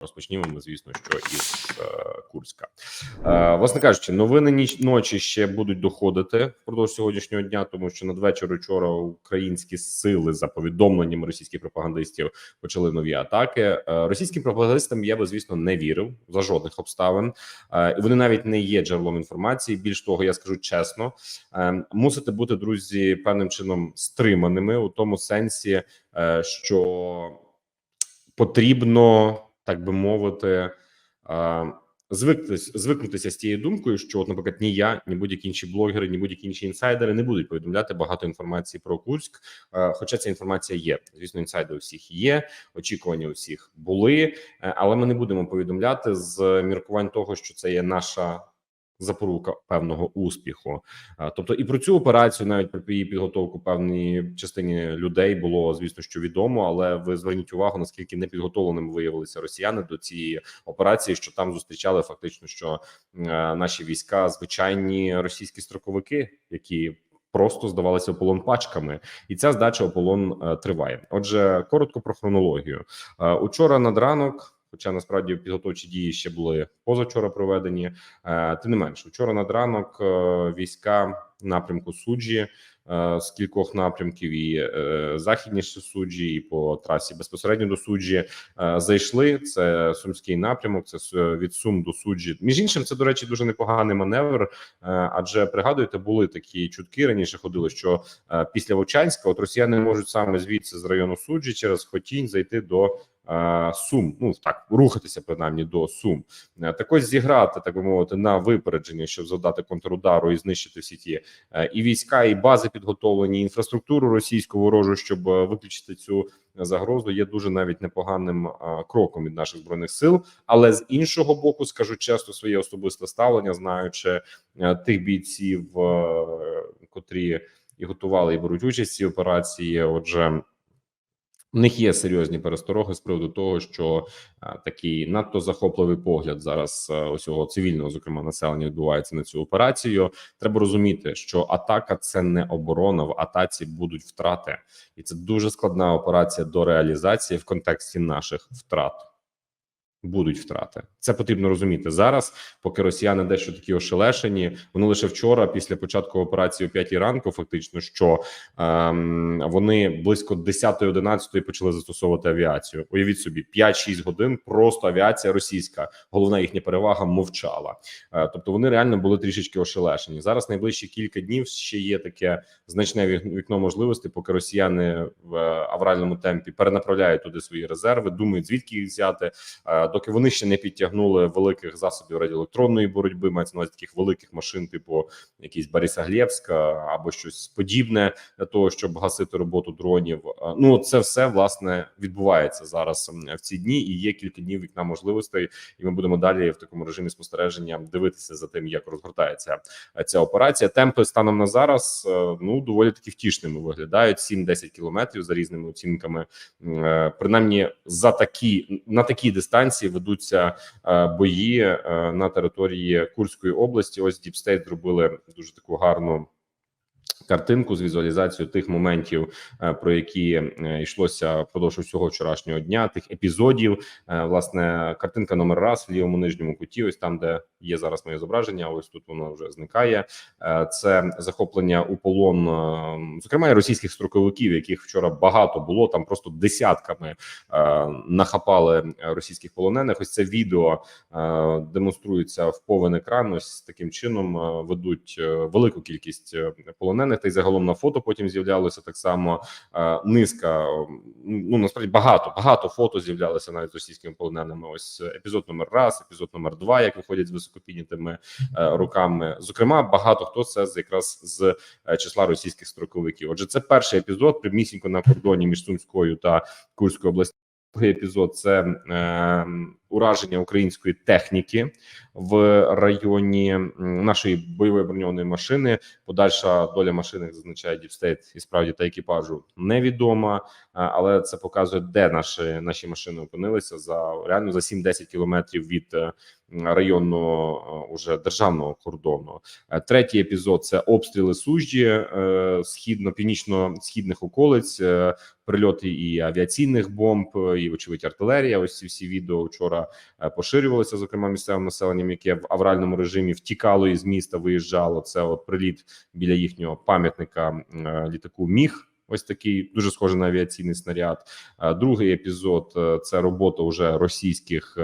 Розпочнімо ми, звісно, що із е, Курська. Е, власне кажучи, новини ніч ночі ще будуть доходити впродовж сьогоднішнього дня, тому що надвечір учора українські сили за повідомленнями російських пропагандистів почали нові атаки. Е, російським пропагандистам я би, звісно, не вірив за жодних обставин, е, вони навіть не є джерелом інформації. Більш того, я скажу чесно, е, мусите бути друзі певним чином стриманими у тому сенсі, е, що потрібно так би мовити, звикнутися, звикнутися з тією думкою, що, от, наприклад, ні я, ні будь-які інші блогери, ні будь-які інші інсайдери не будуть повідомляти багато інформації про Курськ. Хоча ця інформація є. Звісно, інсайди у всіх є, очікування у всіх були, е, але ми не будемо повідомляти з міркувань того, що це є наша. Запорука певного успіху, Е, тобто і про цю операцію, навіть про її підготовку певній частині людей було звісно, що відомо. Але ви зверніть увагу, наскільки непідготовленими виявилися росіяни до цієї операції, що там зустрічали фактично, що е, наші війська звичайні російські строковики, які просто здавалися полон пачками, і ця здача у полон е, триває. Отже, коротко про хронологію. Учора над ранок. Хоча насправді підготовчі дії ще були позавчора проведені. Е, Тим не менш, вчора над ранок е, війська напрямку суджі е, з кількох напрямків і західніше суджі, і по трасі безпосередньо до суджі зайшли. Це сумський напрямок. Це від Сум до суджі. Між іншим, це до речі, дуже непоганий маневр. Адже пригадуєте, були такі чутки раніше ходили, що після Вовчанська от росіяни можуть саме звідси з району суджі через Хотінь зайти до. Е, Сум, ну так рухатися принаймні до Сум. Е, Так ось зіграти, так би мовити, на випередження, щоб завдати контрудару і знищити всі ті е, і війська, і бази підготовлені, і інфраструктуру російську ворожу, щоб виключити цю загрозу, є дуже навіть непоганим кроком від наших збройних сил. Але з іншого боку, скажу чесно, своє особисте ставлення, знаючи тих бійців, котрі і готували і беруть участь в цій операції. Отже. У них є серйозні перестороги з приводу того, що а, такий надто захопливий погляд зараз а, усього цивільного, зокрема населення, відбувається на цю операцію. Треба розуміти, що атака це не оборона. В атаці будуть втрати, і це дуже складна операція до реалізації в контексті наших втрат. Будуть втрати. Це потрібно розуміти зараз. Поки росіяни дещо такі ошелешені. Вони лише вчора, після початку операції о 5 ранку, фактично, що ем, вони близько 10-11 почали застосовувати авіацію. Уявіть собі, 5-6 годин просто авіація російська. Головна їхня перевага мовчала. Е, тобто вони реально були трішечки ошелешені. Зараз найближчі кілька днів ще є таке значне вік- вікно можливостей, поки росіяни в е, авральному темпі перенаправляють туди свої резерви, думають звідки їх взяти. Е, доки вони ще не підтягнули великих засобів радіоелектронної боротьби, мається на увазі таких великих машин, типу якісь Бориса Глєвська або щось подібне для того, щоб гасити роботу дронів. Ну це все власне відбувається зараз в ці дні, і є кілька днів вікна можливостей, і ми будемо далі в такому режимі спостереження дивитися за тим, як розгортається е, ця операція. Темпи станом на зараз е, ну доволі таки втішними виглядають 7-10 кілометрів за різними оцінками. Е, Принаймні за такі на такій дистанції ведуться е, бої е, на території Курської області. Ось Діпстейт зробили дуже таку гарну. Картинку з візуалізацією тих моментів, е, про які е, йшлося впродовж усього вчорашнього дня, тих епізодів. Е, Власне, картинка номер раз в лівому нижньому куті, ось там, де є зараз моє зображення. Ось тут воно вже зникає. Це захоплення у полон, зокрема і російських строковиків, яких вчора багато було. Там просто десятками нахапали російських полонених. Ось це відео демонструється в повен екран. Ось таким чином ведуть велику кількість е, полонених. Та й загалом на фото потім з'являлося так само е, низка. Ну насправді багато багато фото з'являлося навіть з російськими полоненими. Ось е, епізод номер раз, епізод номер два, як виходять з високопіднятими е, руками. Зокрема, багато хто це з якраз з числа російських строковиків. Отже, це перший епізод прямісінько на кордоні між Сумською та Курською областю. Другий епізод це е, ураження української техніки в районі нашої бойової броньованої машини. Подальша доля машини зазначає Діпстейт і справді та екіпажу невідома, але це показує, де наші наші машини опинилися за реально за 7-10 кілометрів від е, районного е, уже державного кордону. Е, Третій епізод це обстріли сужді е, східно північно-східних околиць. Прильоти і авіаційних бомб, і очевидь артилерія. Ось ці всі відео вчора суджа е, поширювалися, зокрема місцевим населенням, яке в авральному режимі втікало із міста, виїжджало. Це от приліт біля їхнього пам'ятника е, літаку Міг. Ось такий дуже схожий на авіаційний снаряд. Е, Другий епізод це робота уже російських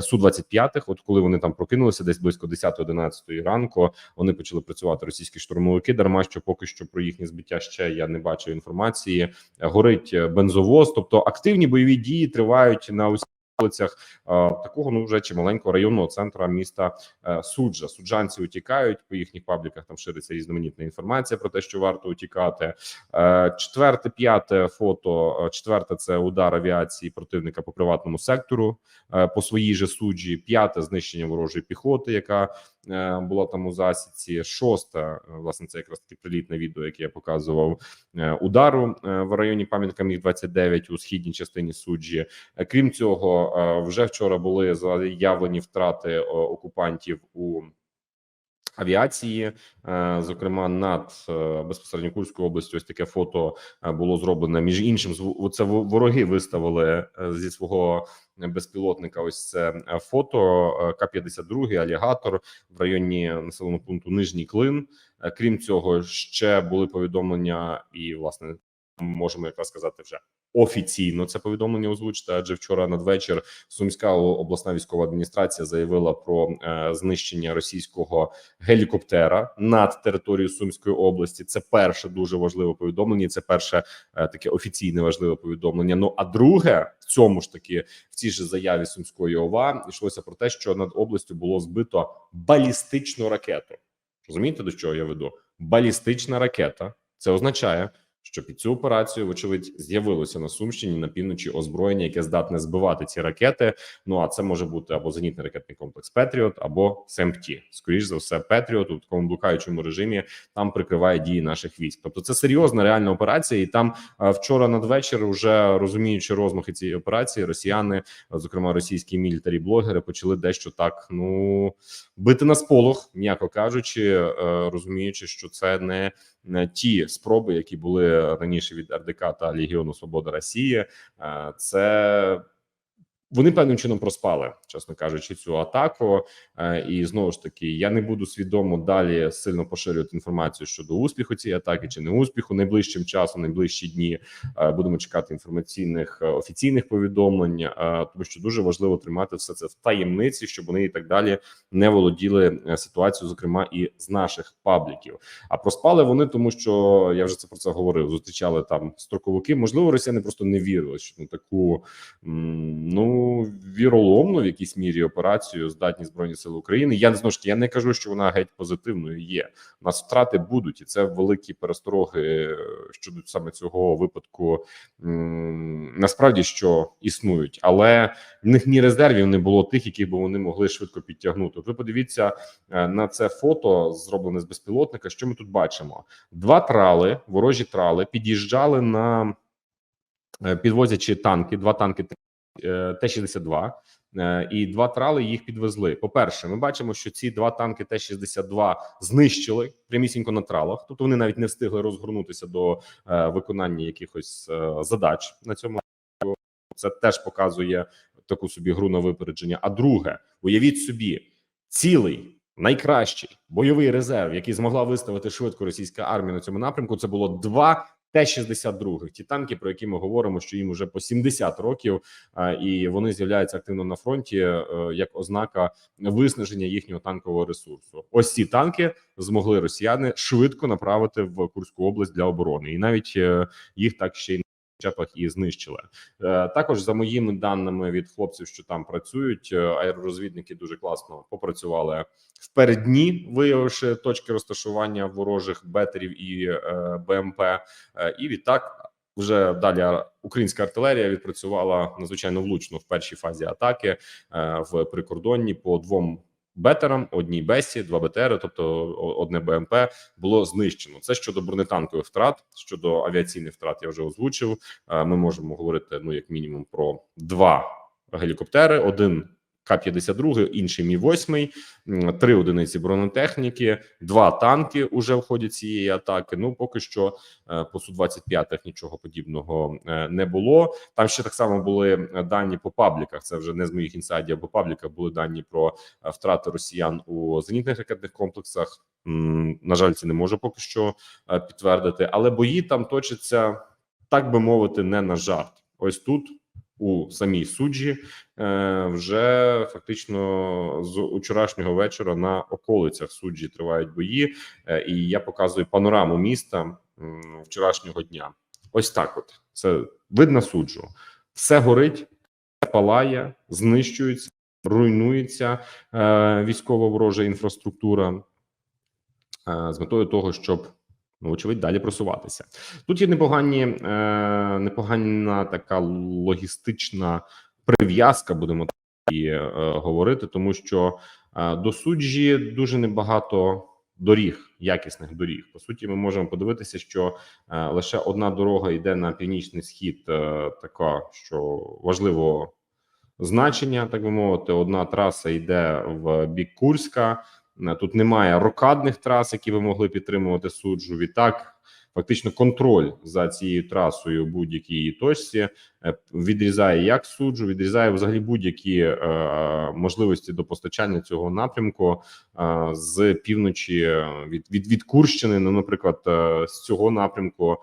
су 25 От коли вони там прокинулися, десь близько 10-11 ранку, вони почали працювати російські штурмовики. Дарма що поки що про їхнє збиття ще я не бачу інформації. Горить бензовоз, тобто активні бойові дії тривають на усіх вулицях е, такого ну вже чималенького районного центру міста е, суджа. Суджанці утікають по їхніх пабліках. Там шириться різноманітна інформація про те, що варто утікати. Е, Четверте, п'яте фото. Четверте це удар авіації противника по приватному сектору по своїй же суджі. П'яте знищення ворожої піхоти, яка була там у засідці. Шосте, е, власне, це якраз таки прилітне відео, яке я показував е, удару е, в районі пам'ятка Міг 29 у східній частині суджі. Е, Крім цього, е, вже вчора були заявлені втрати е, окупантів у авіації, е, зокрема над е, безпосередньо Курською областю. Ось таке фото е, було зроблене. Між іншим, це во- вороги виставили зі свого безпілотника. Ось це фото е, К-52 алігатор в районі населеного пункту Нижній Клин. Крім цього, ще були повідомлення, і власне можемо якраз сказати вже офіційно це повідомлення озвучити. Адже вчора надвечір Сумська обласна військова адміністрація заявила про е, знищення російського гелікоптера над територією Сумської області. Це перше дуже важливе повідомлення. Це перше е, таке офіційне важливе повідомлення. Ну а друге, в цьому ж таки в цій же заяві Сумської ОВА йшлося про те, що над областю було збито балістичну ракету. Розумієте, до чого я веду? Балістична ракета. Це означає, що під цю операцію, вочевидь, з'явилося на Сумщині на півночі озброєння, яке здатне збивати ці ракети. Ну а це може бути або зенітний ракетний комплекс Петріот, або СМТ. Скоріш за все, Петріот у такому блукаючому режимі там прикриває дії наших військ. Тобто, це серйозна реальна операція, і там е, вчора надвечір, вже розуміючи розмахи цієї операції, росіяни, е, зокрема російські мілітарі блогери, почали дещо так ну бити на сполох, м'яко кажучи, е, розуміючи, що це не ті спроби, які були раніше від РДК та Легіону Свобода Росії. Е, Це вони певним чином проспали, чесно кажучи, цю атаку. Е, І знову ж таки, я не буду свідомо далі сильно поширювати інформацію щодо успіху цієї атаки чи не успіху. Найближчим часом, найближчі дні е, будемо чекати інформаційних е, офіційних повідомлень, тому що дуже важливо тримати все це в таємниці, щоб вони і так далі не володіли ситуацією, зокрема і з наших пабліків. А проспали вони, тому що я вже це про це говорив. Зустрічали там строковики. Можливо, росіяни просто не вірили, що на таку ну віроломну в якійсь мірі операцію здатні збройні сили України. Я знову ж таки, я не кажу, що вона геть позитивною є. У нас втрати будуть, і це великі перестороги е, щодо саме цього випадку. Насправді що існують, але в них ні резервів не було тих, яких би вони могли швидко підтягнути. От ви подивіться е, на це фото, зроблене з безпілотника. Що ми тут бачимо? Два трали, ворожі трали, під'їжджали на е, підвозячи танки, два танки Т-62, е, і два трали їх підвезли. По перше, ми бачимо, що ці два танки Т-62 знищили прямісінько на тралах, тобто вони навіть не встигли розгорнутися до е, виконання якихось е, задач на цьому. Це теж показує таку собі гру на випередження. А друге, уявіть собі, цілий найкращий бойовий резерв, який змогла виставити швидко російська армія на цьому напрямку. Це було два Т-62. Ті танки, про які ми говоримо, що їм уже по 70 років, і вони з'являються активно на фронті е, як ознака виснаження їхнього танкового ресурсу. Ось ці танки змогли росіяни швидко направити в Курську область для оборони, і навіть е, їх так ще й чепах і знищили. Е, Також за моїми даними від хлопців, що там працюють, е, аеророзвідники дуже класно попрацювали в переддні, виявивши точки розташування ворожих бетерів і е, БМП. І відтак вже далі українська артилерія відпрацювала надзвичайно влучно в першій фазі атаки в прикордонні по двом. Бетерам, одній бесі, два Бетери, тобто одне БМП було знищено. Це щодо бронетанкових втрат, щодо авіаційних втрат. Я вже озвучив. Е, Ми можемо говорити ну як мінімум про два гелікоптери. Один К-52, інший Мі 8 три одиниці бронетехніки, два танки уже входять цієї атаки. Ну поки що е, по су 25 нічого подібного е, не було. Там ще так само були е, дані по пабліках. Це вже не з моїх інсайдів, а по пабліках були дані про втрати росіян у зенітних ракетних комплексах. На жаль, це не можу поки що підтвердити, але бої там точаться, так би мовити, не на жарт. Ось тут у самій суджі е, вже фактично з вчорашнього вечора на околицях суджі тривають бої, е, і я показую панораму міста вчорашнього дня. Ось так: от. Це видно суджу, все горить, все палає, знищується, руйнується е, військово ворожа інфраструктура з метою того, щоб ну, очевидь, далі просуватися. Тут є непогані, е, непогана така логістична прив'язка, будемо так і е, говорити, тому що е, до суджі дуже небагато доріг, якісних доріг. По суті, ми можемо подивитися, що е, лише одна дорога йде на північний схід, е, така що важливо значення, так би мовити. Одна траса йде в бік Курська. Е, Тут немає рокадних трас, які ви могли підтримувати суджу. Відтак, фактично, контроль за цією трасою будь-якій її точці е, відрізає як суджу, відрізає взагалі будь-які е, можливості до постачання цього напрямку е, з півночі е, від, від, від Курщини. Ну, наприклад, е, з цього напрямку е,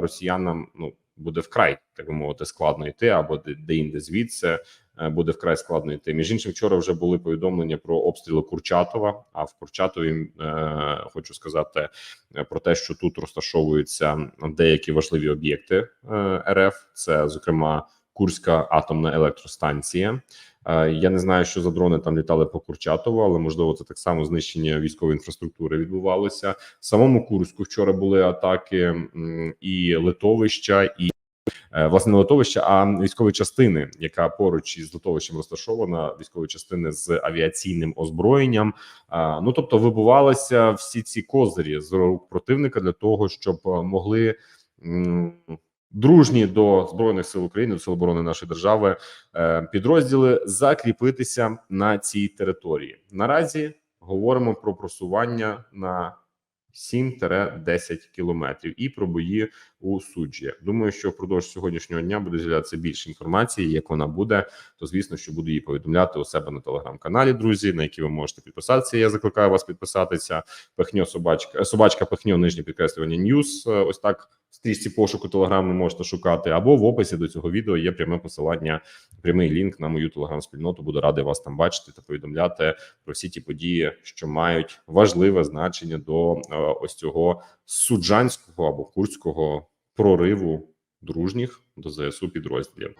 росіянам ну буде вкрай так би мовити складно йти, або де, де інде звідси буде вкрай складно йти. Між іншим, вчора вже були повідомлення про обстріли Курчатова. А в Курчатові е, хочу сказати е, про те, що тут розташовуються деякі важливі об'єкти е, РФ. Це зокрема Курська атомна електростанція. Е, Я не знаю, що за дрони там літали по Курчатову, але можливо це так само знищення військової інфраструктури відбувалося. В самому Курську вчора були атаки і литовища, і е, власне не литовища, а військові частини, яка поруч із литовищем розташована, військові частини з авіаційним озброєнням. Ну тобто, вибувалися всі ці козирі з рук противника для того, щоб е, могли. Дружні до збройних сил України, до сил оборони нашої держави е, підрозділи закріпитися на цій території. Наразі говоримо про просування на 7-10 кілометрів і про бої у суджі. Думаю, що впродовж сьогоднішнього дня буде з'являтися більше інформації. Як вона буде, то звісно, що буду її повідомляти у себе на телеграм-каналі. Друзі, на які ви можете підписатися. Я закликаю вас підписатися. Пихньо собачка, собачка пихньо нижнє підкреслювання Ньюс. Ось так в стрічці пошуку ви можете шукати, або в описі до цього відео є пряме посилання, прямий лінк на мою телеграм-спільноту. Буду радий вас там бачити та повідомляти про всі ті події, що мають важливе значення до е, ось цього суджанського або курського прориву дружніх до ЗСУ підрозділів.